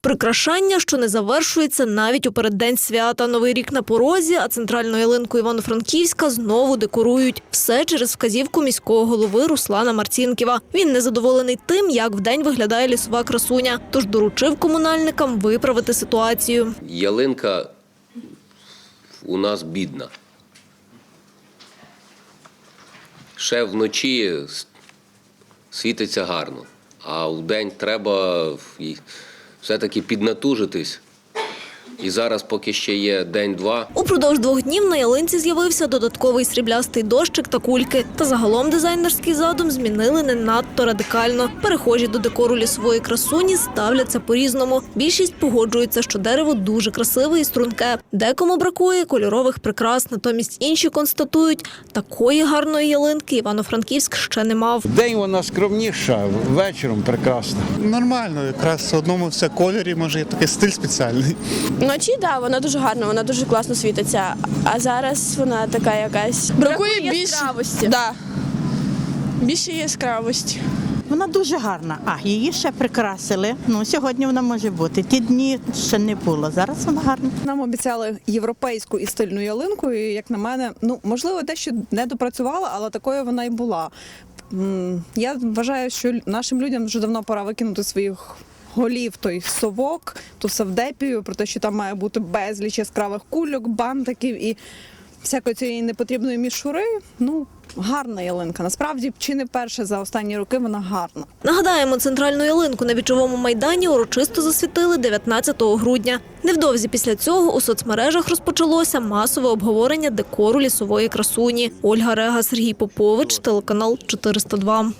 Прикрашання, що не завершується навіть у переддень свята. Новий рік на порозі, а центральну ялинку Івано-Франківська знову декорують. Все через вказівку міського голови Руслана Марцінківа. Він незадоволений тим, як вдень виглядає лісова красуня, тож доручив комунальникам виправити ситуацію. Ялинка у нас бідна. Ще вночі світиться гарно, а вдень треба все-таки піднатужитись. І зараз, поки ще є день-два, Упродовж двох днів на ялинці з'явився додатковий сріблястий дощик та кульки. Та загалом дизайнерський задум змінили не надто радикально. Перехожі до декору лісової красуні ставляться по-різному. Більшість погоджується, що дерево дуже красиве і струнке. Декому бракує кольорових прикрас. Натомість інші констатують, такої гарної ялинки Івано-Франківськ ще не мав. День вона скромніша, вечором прекрасна. Нормально, якраз в одному все кольорі, може, є такий стиль спеціальний. Вночі, так, да, вона дуже гарна, вона дуже класно світиться. А зараз вона така якась. Бракує більше- яскравості. Да. Більше яскравості. Вона дуже гарна. А її ще прикрасили. Ну сьогодні вона може бути. Ті дні ще не було. Зараз вона гарна. Нам обіцяли європейську і стильну ялинку, і як на мене, ну можливо, дещо не допрацювала, але такою вона і була. Я вважаю, що нашим людям вже давно пора викинути своїх голів той совок, ту савдепію, про те, що там має бути безліч яскравих кульок, бантиків і всякої цієї непотрібної мішури. Ну, гарна ялинка. Насправді, чи не перше за останні роки вона гарна. Нагадаємо, центральну ялинку на вічовому майдані урочисто засвітили 19 грудня. Невдовзі після цього у соцмережах розпочалося масове обговорення декору лісової красуні. Ольга Рега, Сергій Попович, телеканал 402.